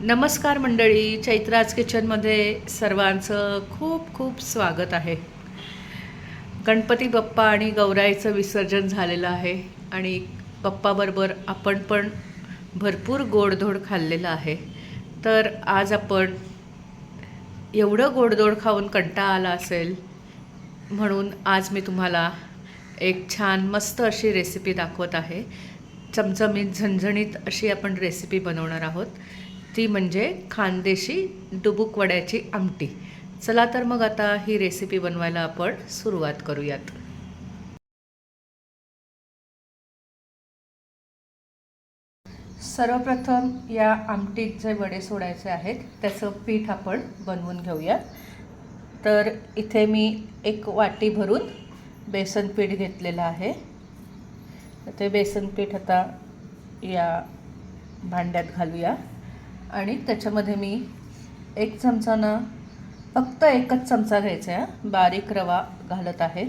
नमस्कार मंडळी चैत्राज किचनमध्ये सर्वांचं खूप खूप स्वागत आहे. गणपती बाप्पा आणि गौराईचं विसर्जन झालेलं आहे आणि बाप्पाबरोबर आपण पण भरपूर गोडधोड खाल्लेलं आहे. तर आज आपण एवढं गोडधोड खाऊन कंटाळा आला असेल म्हणून आज मी तुम्हाला एक छान मस्त अशी रेसिपी दाखवत आहे. चमचमीत झणझणीत अशी आपण रेसिपी बनवणार आहोत. ती म्हणजे खानदेशी डुबुक वड्याची आमटी. चला तर मग आता ही रेसिपी बनवायला आपण सुरुवात करूयात. सर्वप्रथम या आमटीत जे वडे सोडायचे आहेत त्याचं पीठ आपण बनवून घेऊया तर इथे मी एक वाटी भरून बेसन पीठ घेतलेलं आहे. ते बेसन पीठ आता या भांड्यात घालूया. आणि त्याच्यामध्ये मी एक चमचानं फक्त एकच चमचा घ्यायचा आहे. बारीक रवा घालत आहे.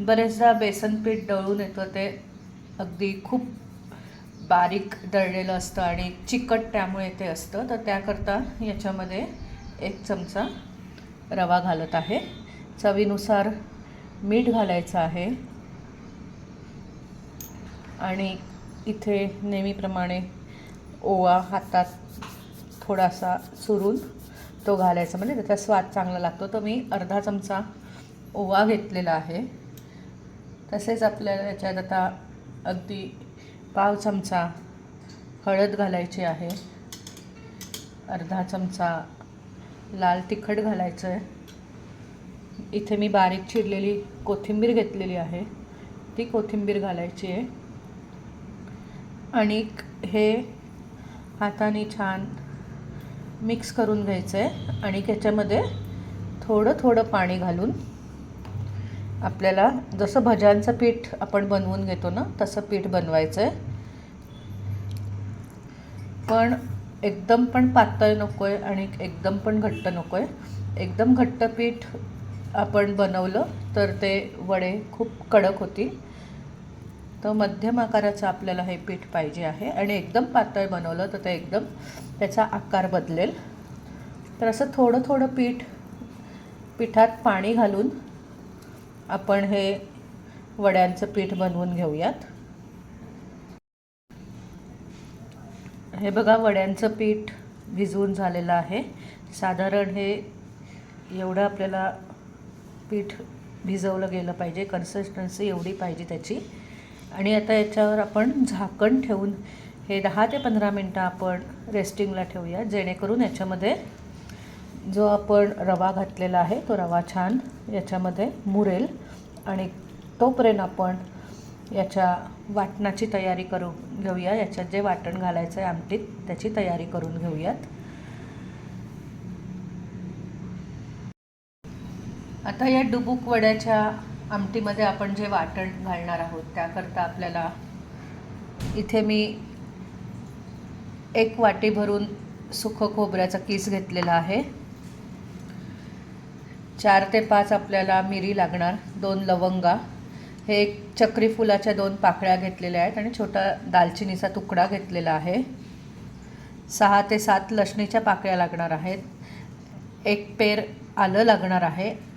बरेचदा बेसन पीठ दळून येतं ते अगदी खूप बारीक दळलेलं असतं आणि चिकट त्यामुळे ते असतं. तर त्याकरता याच्यामध्ये एक चमचा रवा घालत आहे. चवीनुसार मीठ घालायचं आहे. आणि इथे नेहमीप्रमाणे ओवा हातात थोडासा सुरून तो घालायचा. म्हणजे त्याचा स्वाद चांगला लागतो. तर मी अर्धा चमचा ओवा घेतलेला आहे. तसेच आपल्याला याच्यात आता अगदी पाव चमचा हळद घालायची आहे. अर्धा चमचा लाल तिखट घालायचं आहे इथे मी बारीक चिरलेली कोथिंबीर घेतलेली आहे. ती कोथिंबीर घालायची आहे. आणि हे हाताने छान मिक्स करून घ्यायचं आहे आणि त्याच्यामध्ये थोडं थोडं पाणी घालून आपल्याला जसं भज्यांचं पीठ आपण बनवून घेतो ना तसं पीठ बनवायचं आहे पण एकदम पण पातळ नको आहे आणि एकदम पण घट्ट नको आहे एकदम घट्ट पीठ आपण बनवलं तर ते वडे खूप कडक होतील. तर मध्यम आकाराचं आपल्याला हे पीठ पाहिजे आहे. आणि एकदम पातळ बनवलं तर ते एकदम त्याचा आकार बदलेल. तर असं थोडं थोडं पीठ पिठात पाणी घालून आपण हे वड्यांचं पीठ बनवून घेऊयात. हे बघा वड्यांचं पीठ भिजवून झालेलं आहे. साधारण हे एवढं आपल्याला पीठ भिजवलं गेलं पाहिजे. कन्सिस्टन्सी एवढी पाहिजे त्याची. आणि आता याच्यावर आपण झाकण ठेवून हे दहा ते पंधरा मिनटं आपण रेस्टिंगला ठेवूया जेणेकरून याच्यामध्ये जो आपण रवा घातलेला आहे तो रवा छान याच्यामध्ये मुरेल आणि तोपर्यंत आपण याच्या वाटणाची तयारी करू घेऊया. याच्यात जे वाटण घालायचं आहे आमटीत त्याची तयारी करून घेऊयात. आता या डुबुक वड्याच्या आमटीमध्ये आपण जे वाटण घालणार आहोत त्याकरता आपल्याला इथे मी एक वाटी भरून सुखं खोबऱ्याचा किस घेतलेला आहे. चार ते पाच आपल्याला मिरी लागणार दोन लवंगा. हे एक चक्री फुलाच्या दोन पाकळ्या घेतलेल्या आहेत आणि छोटा दालचिनीचा तुकडा घेतलेला आहे. सहा ते सात लसणीच्या पाकळ्या लागणार आहेत. एक पेर आलं लागणार आहे.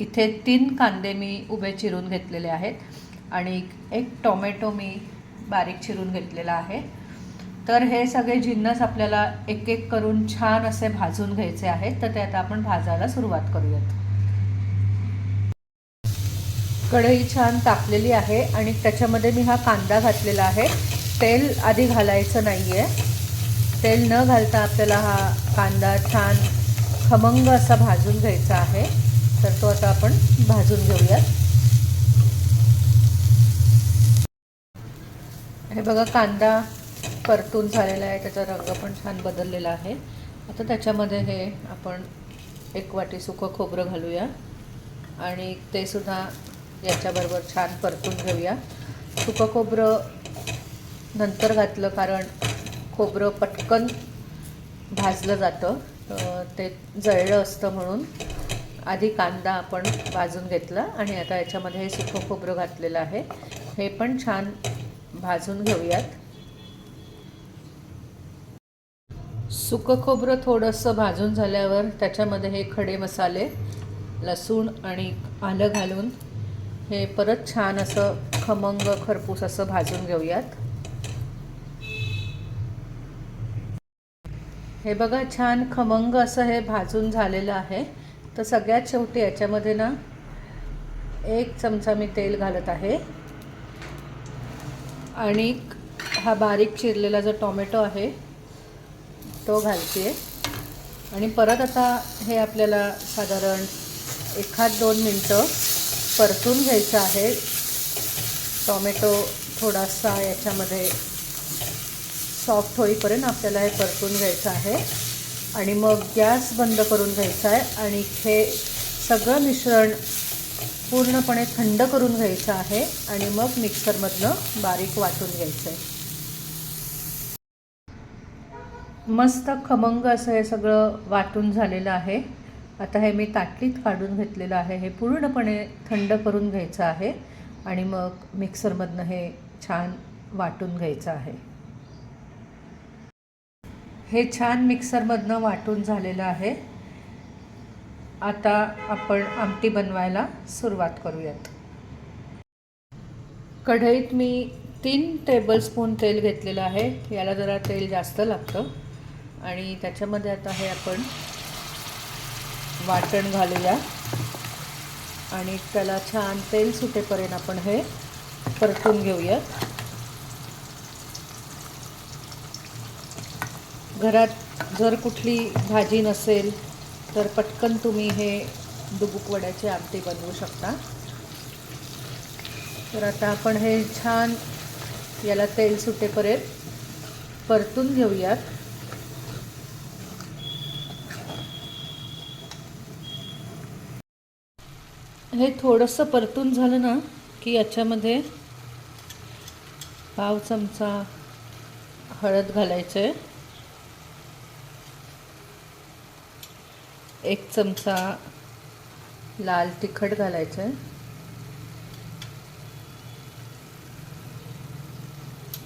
इथे तीन कांदे मी उभे चिरून घेतलेले आहेत आणि एक टोमॅटो मी बारीक चिरून घेतलेला आहे. तर हे सगळे जिन्नस आपल्याला एक एक करून छान असे भाजून घ्यायचे आहेत. तर ते आता आपण भाजायला सुरुवात करूयात. कढई छान तापलेली आहे आणि त्याच्यामध्ये मी हा कांदा घातलेला आहे. तेल आधी घालायचं नाही आहे तेल न घालता आपल्याला हा कांदा छान खमंग असा भाजून घ्यायचा आहे. तर तो आता आपण भाजून घेऊयात. हे बघा कांदा परतून झालेला आहे त्याचा रंग पण छान बदललेला आहे. आता त्याच्यामध्ये हे आपण एक वाटी सुकं खोबरं घालूया. आणि ते सुद्धा याच्याबरोबर छान परतून घेऊया. सुकं खोबरं नंतर घातलं कारण खोबरं पटकन भाजलं जातं. ते जळलं असतं म्हणून. आधी कांदा आपण भाजून घेतला आणि आता याच्यामध्ये हे सुकं खोबरं घातलेलं आहे. हे पण छान भाजून घेऊयात. सुकं खोबरं थोडंसं भाजून झाल्यावर त्याच्यामध्ये हे खडे मसाले लसूण आणि आलं घालून हे परत छान असं खमंग खरपूस असं भाजून घेऊयात. हे बघा छान खमंग असं हे भाजून झालेलं आहे. तर सगळ्यात शेवटी याच्यामध्ये ना एक चमचा मी तेल घालत आहे. आणि हा बारीक चिरलेला जो टॉमॅटो आहे तो घालते आणि परत आता हे आपल्याला साधारण एखाद दोन मिनटं परतून घ्यायचं आहे. टोमॅटो थोडासा याच्यामध्ये सॉफ्ट होईपर्यंत आपल्याला हे परतून घ्यायचं आहे. आणि मग गॅस बंद करून घ्यायचा आहे आणि हे सगळं मिश्रण पूर्णपणे थंड करून घ्यायचं आहे आणि मग मिक्सरमधनं बारीक वाटून घ्यायचं आहे. मस्त खमंग असं हे सगळं वाटून झालेलं आहे. आता हे मी ताटलीत काढून घेतलेलं आहे. हे पूर्णपणे थंड करून घ्यायचं आहे आणि मग मिक्सरमधनं हे छान वाटून घ्यायचं आहे. हे छान मिक्सरमधनं वाटून झालेलं आहे. आता आपण आमटी बनवायला सुरुवात करूयात. कढईत मी तीन टेबलस्पून तेल घेतलेलं आहे. याला जरा तेल जास्त लागतं. आणि त्याच्यामध्ये आता हे आपण वाटण घालूया. आणि त्याला छान तेल सुटेपर्यंत आपण हे परतून घेऊयात. घरात जर कुठली भाजी नसेल तर पटकन तुम्ही हे दुबुकवड्याचे वड्याची आमटी बनवू शकता. तर आता आपण हे छान याला तेल सुटेपर्यंत परतून घेऊयात. हे थोडंसं परतून झालं ना की याच्यामध्ये पाव चमचा हळद घालायचं आहे एक चमचा लाल तिखट घालायचं. आहे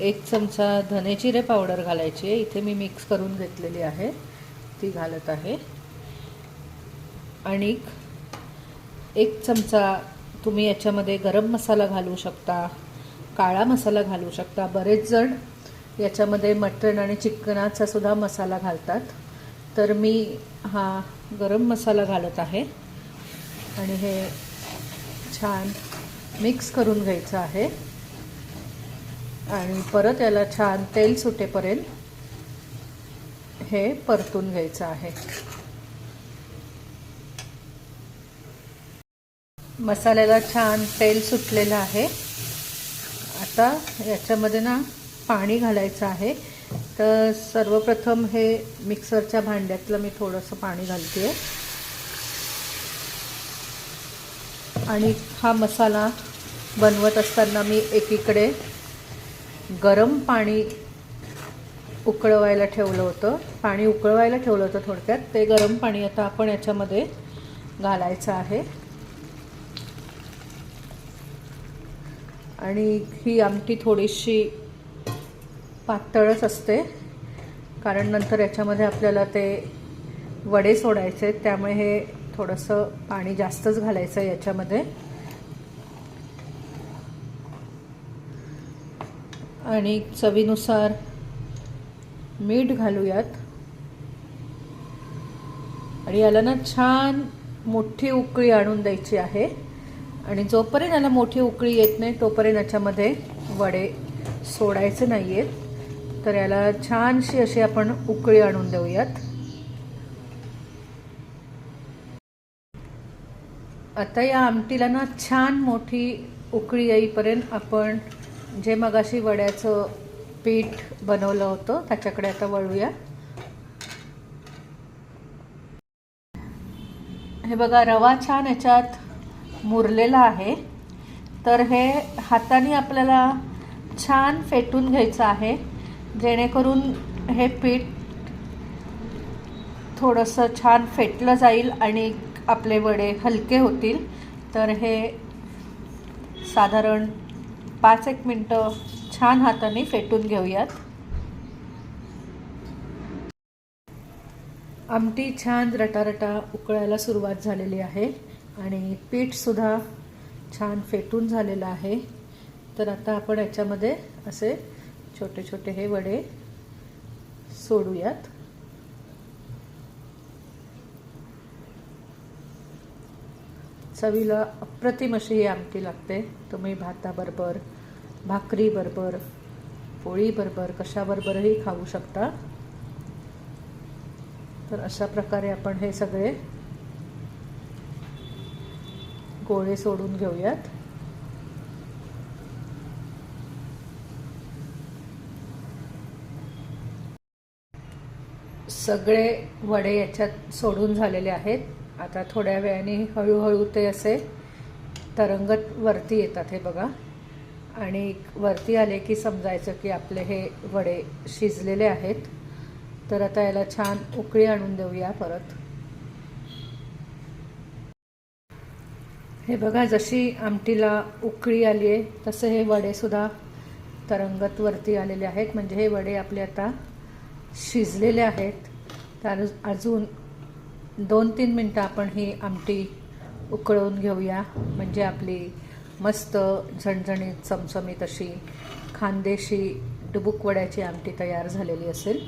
एक चमचा धनेजिरे पावडर घालायची आहे. इथे मी मिक्स करून घेतलेली आहे. ती घालत आहे. आणि एक चमचा तुम्ही याच्यामध्ये गरम मसाला घालू शकता काळा मसाला घालू शकता. बरेच जण याच्यामध्ये मटण आणि चिकनाचा सुद्धा मसाला घालतात. तर मी हा गरम मसाला घालत आहे. आणि हे छान मिक्स करून घ्यायचं आहे. आणि परत याला छान तेल सुटेपर्यंत हे परतून घ्यायचं आहे. मसाल्याला छान तेल सुटलेलं आहे. आता याच्यामध्ये ना पाणी घालायचं आहे. तर सर्वप्रथम हे मिक्सरच्या भांड्यातलं मी थोडंसं पाणी घालते. आणि हा मसाला बनवत असताना मी एकीकडे गरम पाणी उकळवायला ठेवलं होतं. पाणी उकळवायला ठेवलं होतं थोडक्यात. ते गरम पाणी आता आपण याच्यामध्ये घालायचं आहे. आणि ही आमटी थोडीशी पातळच असते. कारण नंतर याच्यामध्ये आपल्याला ते वडे सोडायचे आहेत त्यामुळे हे थोडंसं पाणी जास्तच घालायचं आहे याच्यामध्ये. आणि चवीनुसार मीठ घालूयात. आणि याला ना छान मोठी उकळी आणून द्यायची आहे. आणि जोपर्यंत याला मोठी उकळी येत नाही तोपर्यंत याच्यामध्ये वडे सोडायचे नाही आहेत तर याला छानशी अशी आपण उकळी आणून देऊयात. आता या आमटीला ना छान मोठी उकळी येईपर्यंत आपण जे मगाशी वड्याचं पीठ बनवलं होतं त्याच्याकडे आता वळूया. हे बघा रवा छान याच्यात मुरलेला आहे. तर हे हाताने आपल्याला छान फेटून घ्यायचं आहे. जेणेकरून हे पीठ थोडंसं छान फेटलं जाईल आणि आपले वडे हलके होतील. तर हे साधारण पाच एक मिनटं छान हाताने फेटून घेऊयात. आमटी छान रटारटा उकळायला सुरुवात झालेली आहे आणि पीठसुद्धा छान फेटून झालेलं आहे. तर आता आपण याच्यामध्ये असे छोटे छोटे हे वडे सोडूयात. चवीला अप्रतिम अशी ही आमटी लागते. तुम्ही भाताबरोबर भाकरीबरोबर पोळीबरोबर कशाबरोबरही खाऊ शकता. तर अशा प्रकारे आपण हे सगळे गोळे सोडून घेऊयात. सगळे वडे याच्यात सोडून झालेले आहेत. आता थोड्या वेळाने हळूहळू ते असे तरंगत वरती येतात हे बघा. आणि वरती आले की समजायचं की आपले हे वडे शिजलेले आहेत. तर आता याला छान उकळी आणून देऊया परत. हे बघा जशी आमटीला उकळी आली आहे तसे हे वडेसुद्धा तरंगत वरती आलेले आहेत. म्हणजे हे वडे आपले आता शिजलेले आहेत. तर अजून दोन तीन मिनटं आपण ही आमटी उकळवून घेऊया. म्हणजे आपली मस्त झणझणीत चमचमीत अशी खानदेशी डुबुक वड्याची आमटी तयार झालेली असेल.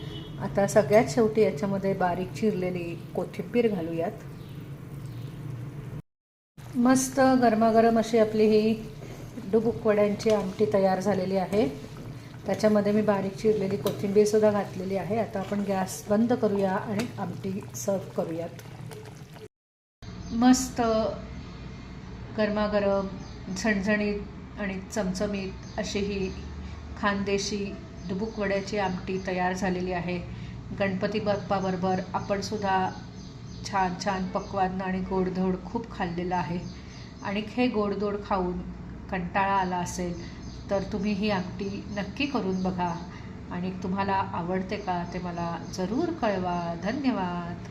आता सगळ्यात शेवटी याच्यामध्ये बारीक चिरलेली कोथिंबीर घालूयात. मस्त गरमागरम अशी आपली ही डुबुक वड्यांची आमटी तयार झालेली आहे. त्याच्यामध्ये मी बारीक चिरलेली कोथिंबीरसुद्धा घातलेली आहे. आता आपण गॅस बंद करूया आणि आमटी सर्व करूयात. मस्त गरमागरम झणझणीत आणि चमचमीत अशी ही खानदेशी डुबुक वड्याची आमटी तयार झालेली आहे. गणपती बाप्पाबरोबर आपणसुद्धा छान छान पक्वान्न आणि गोडधोड खूप खाल्लेलं आहे. आणि हे गोडधोड खाऊन कंटाळा आला असेल तर तुम्ही ही आमटी नक्की करून बघा. आणि तुम्हाला आवडते का ते मला जरूर कळवा. धन्यवाद.